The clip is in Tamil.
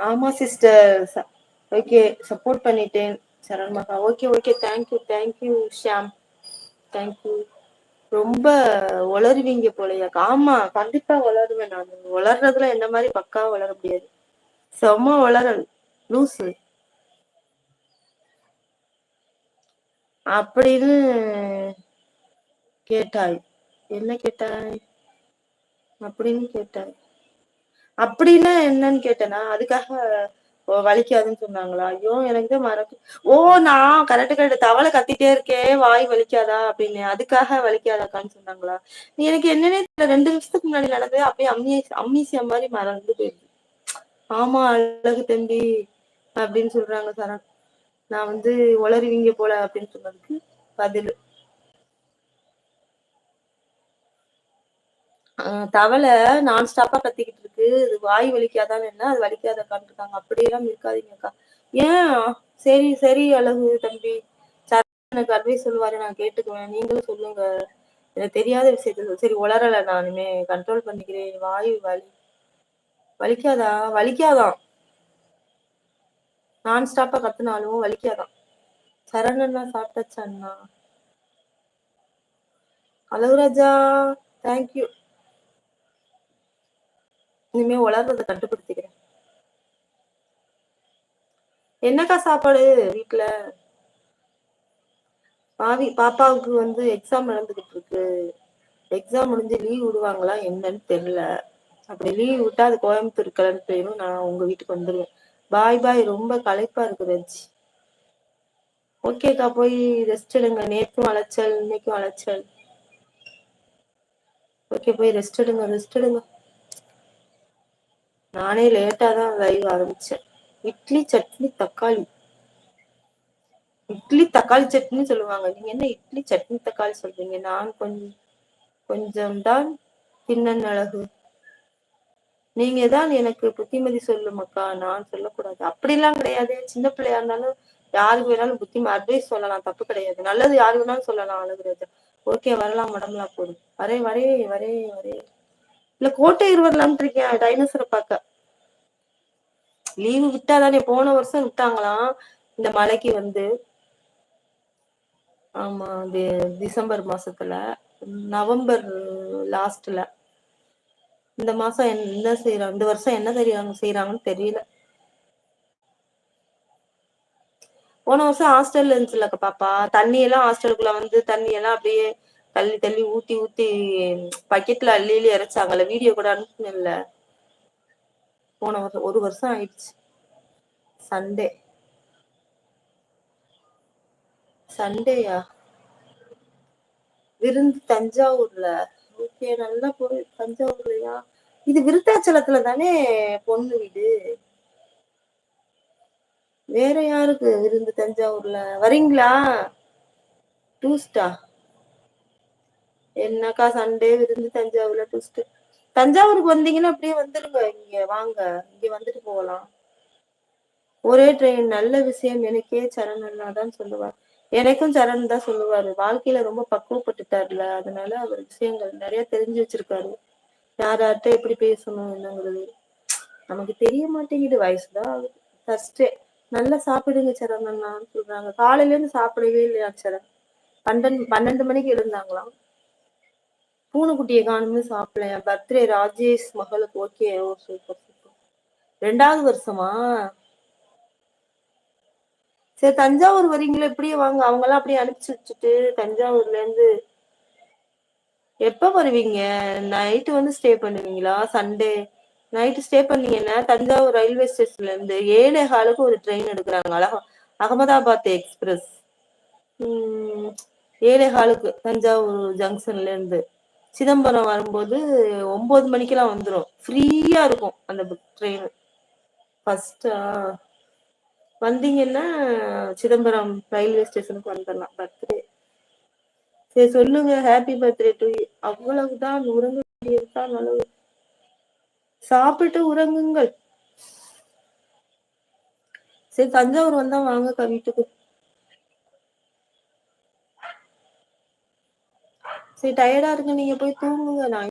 ஆமா சிஸ்டர் ஓகே சப்போர்ட் பண்ணிட்டேன் சரண் மகா okay okay thank you thank you Sham thank you ரொம்ப உளருவீங்க போலயாக்கா ஆமா கண்டிப்பா வளருவேன் நான். வளர்றதுல என்ன மாதிரி பக்கா வளர முடியாது. செம்ம வளரல். லூசு. அப்படின்னு கேட்டாய். என்ன கேட்டாய்? அப்படின்னு கேட்டாய். அப்படின்னா என்னன்னு கேட்டேனா அதுக்காக வலிக்காதுன்னு சொன்னாங்களா? ஐயோ எனக்கு தான் மறக்கு ஓ நான் கரெக்ட் கரெக்ட் தவளை கத்திட்டே இருக்கே வாய் வலிக்காதா அப்படின்னு அதுக்காக வலிக்காதாக்கான்னு சொன்னாங்களா? எனக்கு என்னன்னே ரெண்டு நிமிஷத்துக்கு முன்னாடி நடந்தது அப்படியே அம்மி அம்மீசியா மாதிரி மறந்து போயிடுது ஆமா அழகு தம்பி அப்படின்னு சொல்றாங்க சரண் நான் வந்து உளறுவீங்க போல அப்படின்னு சொன்னதுக்கு பதில். தவளை நான் ஸ்டாப்பா கத்திக்கிட்டு இருக்கு இது வாய் வலிக்காதான்னு என்ன? அது வலிக்காதக்கான்னு இருக்காங்க. அப்படியெல்லாம் இருக்காதீங்கக்கா. ஏன்? சரி சரி அழகு தம்பி. எனக்கு அட்வைஸ் சொல்லுவாரு. நான் கேட்டுக்குவேன். நீங்களும் சொல்லுங்க. எனக்கு தெரியாத விஷயத்த சரி உளரல நானுமே. கண்ட்ரோல் பண்ணிக்கிறேன். வாயு வலி. வலிக்காதா? வலிக்காதான் நான் ஸ்டாப்பா கத்துனாலும் வலிக்காதான் சரணண்ணா சாப்பிட்டாச்சா அண்ணா? அழகுராஜா தேங்க்யூ இனிமே வளர்றதை கட்டுப்படுத்திக்கிறேன். என்னக்கா சாப்பாடு வீட்டுல பாவி பாப்பாவுக்கு வந்து எக்ஸாம் நடந்துகிட்டு இருக்கு. எக்ஸாம் முடிஞ்சு லீவ் விடுவாங்களா என்னன்னு தெரியல. அப்படி லீவ் விட்டா அது கோயம்புத்தூர் கிளம்பி போயிடும் நான் உங்க வீட்டுக்கு வந்துடுவேன் பாய் பாய் ரொம்ப களைப்பா இருக்கு ரஜி ஓகேக்கா போய் ரெஸ்ட் எடுங்க. நேற்றும் அலைச்சல் இன்னைக்கும் அலைச்சல். ஓகே போய் ரெஸ்ட் எடுங்க ரெஸ்ட் எடுங்க. நானே லேட்டா தான் லைவ் ஆரம்பிச்சேன். இட்லி சட்னி தக்காளி. இட்லி தக்காளி சட்னி சொல்லுவாங்க. நீங்க என்ன இட்லி சட்னி தக்காளி சொல்றீங்க? நான் கொஞ்சம் கொஞ்சம்தான் தின்னன் பின்னன் அழகு நீங்க தான் எனக்கு புத்திமதி சொல்லுமக்கா. நான் சொல்லக்கூடாது. அப்படிலாம் கிடையாது. சின்ன பிள்ளையா இருந்தாலும் யாருக்கு வேணாலும் புத்தி அட்வைஸ் சொல்லலாம். தப்பு கிடையாது. நல்லது யாருக்கு வேணாலும் சொல்லலாம் அழகுராஜா. ஓகே வரலாம் மடம்லாம் போதும். வரே வரே வரே வரே இல்ல கோட்டை வரலாம்னு இருக்கேன் டைனோசரை பார்க்க. லீவு விட்டாதானே போன வருஷம் விட்டாங்களாம் இந்த மலைக்கு வந்து. ஆமா டிசம்பர் மாசத்துல நவம்பர் லாஸ்ட்ல இந்த மாசம் என்ன செய்யறாங்க இந்த வருஷம் என்ன தெரியாங்க செய்யறாங்கன்னு தெரியல. போன வருஷம் ஹாஸ்டல்ல இருந்துச்சுல பாப்பா தண்ணி எல்லாம் ஹாஸ்டலுக்குள்ள வந்து தண்ணி எல்லாம் அப்படியே தள்ளி தள்ளி ஊத்தி ஊத்தி பக்கெட்ல அள்ளி அள்ளி இறைச்சாங்கல்ல. வீடியோ கூட அனுப்புனேன்ல. போன வருஷம் ஒரு வருஷம் ஆயிடுச்சு. சண்டே சண்டேயா விருந்து தஞ்சாவூர்ல. ஓகே நல்லா போய் தஞ்சாவூர்லயா? இது விருத்தாச்சலத்துல தானே பொண்ணு வீடு? வேற யாருக்கு விருந்து தஞ்சாவூர்ல? வரீங்களா? டூஸ்டா என்னக்கா சண்டே விருந்து தஞ்சாவூர்ல டூஸ்ட் தஞ்சாவூருக்கு வந்தீங்கன்னா அப்படியே வந்துருங்க. இங்க வாங்க. இங்க வந்துட்டு போகலாம். ஒரே ட்ரெயின் நல்ல விஷயம். எனக்கே சரண் தான் சொல்லுவார். எனக்கும் சரண் தான் சொல்லுவாரு. வாழ்க்கையில ரொம்ப பக்குவப்பட்டுட்டாருல. அதனால அவர் விஷயங்கள் நிறைய தெரிஞ்சு வச்சிருக்காரு. யார்கிட்ட எப்படி பேசணும் என்னங்கிறது. நமக்கு தெரிய மாட்டேங்குது. வயசுதான் ஃபர்ஸ்டே நல்லா சாப்பிடுங்க சரண் சொல்றாங்க. காலையில இருந்து சாப்பிடவே இல்லையா சரண்? பன்னெண்டு பன்னெண்டு மணிக்கு எழுந்தாங்களாம். பூனைக்குட்டியை காணுமே சாப்பிடலையா பர்த்டே ராஜேஷ் மகளுக்கு ஓகே ஓ சூப்பர் சூப்பர் ரெண்டாவது வருஷமா? சரி தஞ்சாவூர் வரீங்களா எப்படியே வாங்க. அவங்க எல்லாம் அப்படியே அனுப்பிச்சு வச்சுட்டு தஞ்சாவூர்ல இருந்து எப்ப வருவீங்க? நைட்டு வந்து ஸ்டே பண்ணுவீங்களா? சண்டே நைட்டு ஸ்டே பண்ணீங்கன்னா தஞ்சாவூர் ரயில்வே ஸ்டேஷன்ல இருந்து ஏழே காலுக்கு ஒரு ட்ரெயின் எடுக்கிறாங்க. அழகா அகமதாபாத் எக்ஸ்பிரஸ் ஏழே காலுக்கு தஞ்சாவூர் ஜங்ஷன்ல இருந்து. சிதம்பரம் வரும்போது ஒன்பது மணிக்கெல்லாம் வந்துடும் ஃப்ரீயா இருக்கும் அந்த ட்ரெயின் ஃபர்ஸ்டா வந்தீங்கன்னா சிதம்பரம் ரயில்வே ஸ்டேஷனுக்கு வந்துடலாம் பர்த்டே சரி சொல்லுங்க. ஹாப்பி பர்த்டே டு அவ்வளவுதான். உறங்க வேண்டியதுதான் அளவு. சாப்பிட்டு உறங்குங்கள். சரி தஞ்சாவூர் வந்தா வாங்கக்கா வீட்டுக்கு. சரி டயர்டா இருக்கு நீங்க போய் தூங்குங்க. நான்